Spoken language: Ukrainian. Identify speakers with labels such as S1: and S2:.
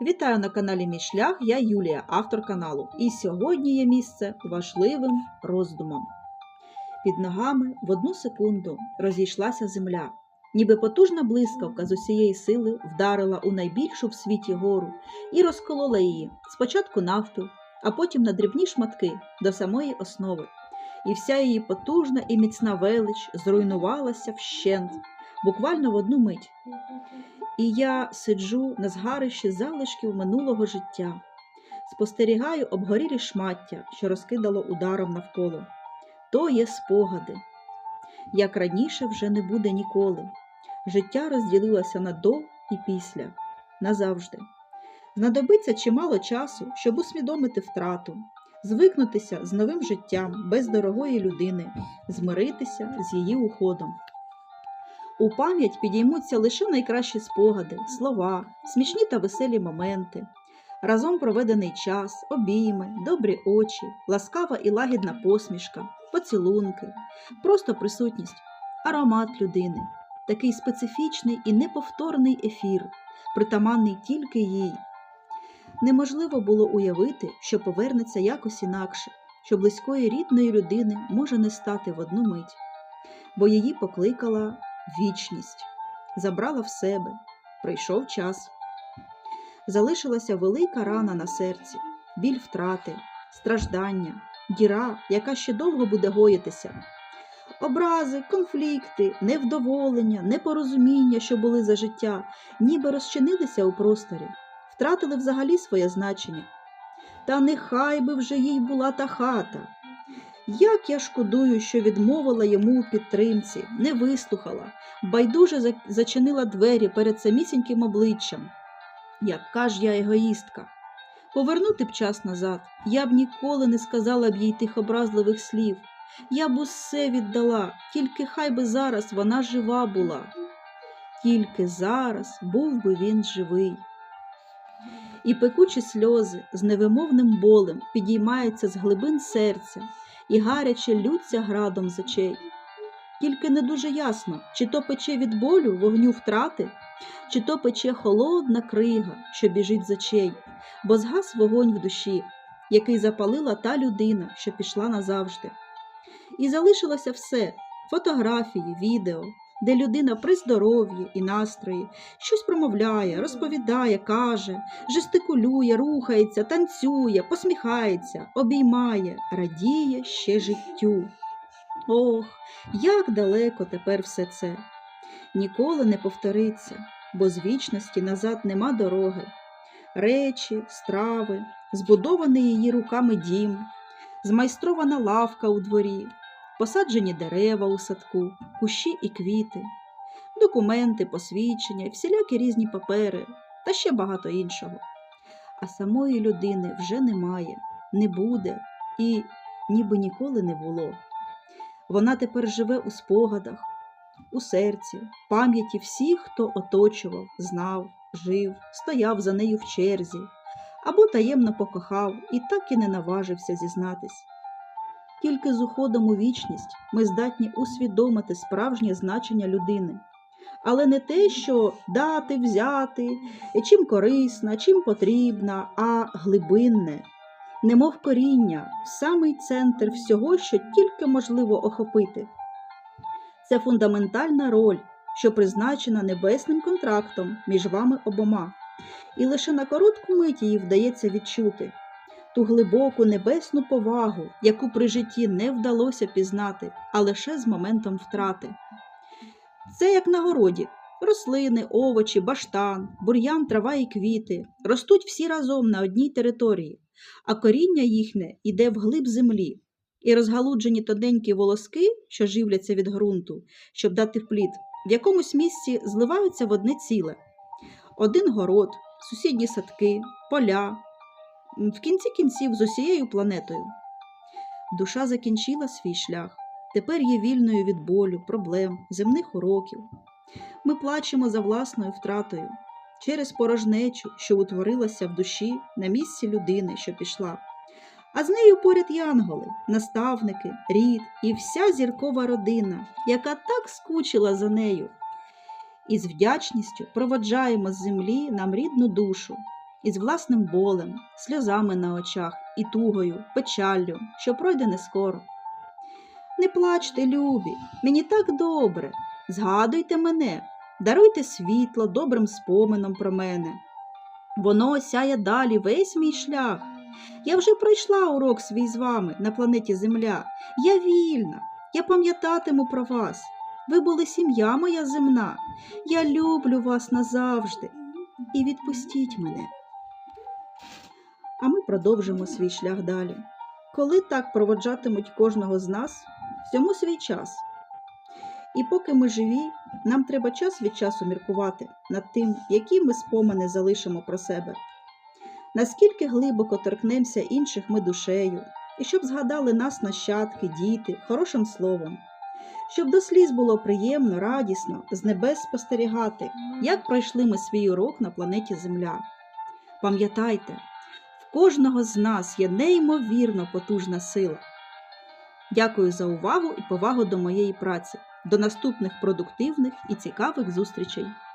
S1: Вітаю на каналі Мій Шлях, я Юлія, автор каналу. І сьогодні є місце важливим роздумам. Під ногами в одну секунду розійшлася земля, ніби потужна блискавка з усієї сили вдарила у найбільшу в світі гору і розколола її спочатку навпіл, а потім на дрібні шматки до самої основи. І вся її потужна і міцна велич зруйнувалася вщент, буквально в одну мить. І я сиджу на згарищі залишків минулого життя, спостерігаю обгорілі шмаття, що розкидало ударом навколо. То є спогади. Як раніше вже не буде ніколи. Життя розділилося на до і після назавжди. Знадобиться чимало часу, щоб усвідомити втрату, звикнутися з новим життям без дорогої людини, змиритися з її уходом. У пам'ять підіймуться лише найкращі спогади, слова, смішні та веселі моменти, разом проведений час, обійми, добрі очі, ласкава і лагідна посмішка, поцілунки, просто присутність, аромат людини, такий специфічний і неповторний ефір, притаманний тільки їй. Неможливо було уявити, що повернеться якось інакше, що близької рідної людини може не стати в одну мить, бо її покликала вічність, забрала в себе, прийшов час. Залишилася велика рана на серці, біль втрати, страждання, діра, яка ще довго буде гоїтися. Образи, конфлікти, невдоволення, непорозуміння, що були за життя, ніби розчинилися у просторі, втратили взагалі своє значення. Та нехай би вже їй була та хата. Як я шкодую, що відмовила йому у підтримці, не вислухала, байдуже зачинила двері перед самісіньким обличчям. Яка ж я егоїстка. Повернути б час назад, я б ніколи не сказала б їй тих образливих слів. Я б усе віддала, тільки хай би зараз вона жива була. Тільки зараз був би він живий. І пекучі сльози з невимовним болем підіймаються з глибин серця і гаряче лються градом з очей. Тільки не дуже ясно, чи то пече від болю вогню втрати, чи то пече холодна крига, що біжить з очей, бо згас вогонь в душі, який запалила та людина, що пішла назавжди. І залишилося все фотографії, відео, де людина при здоров'ї і настрої щось промовляє, розповідає, каже, жестикулює, рухається, танцює, посміхається, обіймає, радіє ще життю. Ох, як далеко тепер все це. Ніколи не повториться, бо з вічності назад нема дороги. Речі, страви, збудований її руками дім, змайстрована лавка у дворі, посаджені дерева у садку, кущі і квіти, документи, посвідчення, всілякі різні папери та ще багато іншого. А самої людини вже немає, не буде і ніби ніколи не було. Вона тепер живе у спогадах, у серці, пам'яті всіх, хто оточував, знав, жив, стояв за нею в черзі, або таємно покохав і так і не наважився зізнатись. Тільки з уходом у вічність ми здатні усвідомити справжнє значення людини, але не те, що дати, взяти, чим корисна, чим потрібна, а глибинне, немов коріння, в самий центр всього, що тільки можливо охопити. Це фундаментальна роль, що призначена небесним контрактом між вами обома, і лише на коротку мить її вдається відчути ту глибоку небесну повагу, яку при житті не вдалося пізнати, а лише з моментом втрати. Це як на городі. Рослини, овочі, баштан, бур'ян, трава і квіти ростуть всі разом на одній території, а коріння їхнє йде вглиб землі, і розгалуджені тоненькі волоски, що живляться від ґрунту, щоб дати плід, в якомусь місці зливаються в одне ціле. Один город, сусідні садки, поля, в кінці кінців з усією планетою. Душа закінчила свій шлях, тепер є вільною від болю, проблем, земних уроків. Ми плачемо за власною втратою через порожнечу, що утворилася в душі на місці людини, що пішла. А з нею поряд янголи, наставники, рід і вся зіркова родина, яка так скучила за нею. І з вдячністю проводжаємо з землі нам рідну душу із власним болем, сльозами на очах і тугою, печаллю, що пройде не скоро. Не плачте, любі, мені так добре. Згадуйте мене, даруйте світло добрим спомином про мене. Воно осяє далі весь мій шлях. Я вже пройшла урок свій з вами на планеті Земля. Я вільна, я пам'ятатиму про вас. Ви були сім'я моя земна. Я люблю вас назавжди. І відпустіть мене. А ми продовжимо свій шлях далі. Коли так проводжатимуть кожного з нас, всьому свій час. І поки ми живі, нам треба час від часу міркувати над тим, які ми спомини залишимо про себе, наскільки глибоко торкнемося інших ми душею, і щоб згадали нас нащадки, діти, хорошим словом, щоб до сліз було приємно, радісно, з небес спостерігати, як пройшли ми свій урок на планеті Земля. Пам'ятайте, кожного з нас є неймовірно потужна сила. Дякую за увагу і повагу до моєї праці. До наступних продуктивних і цікавих зустрічей!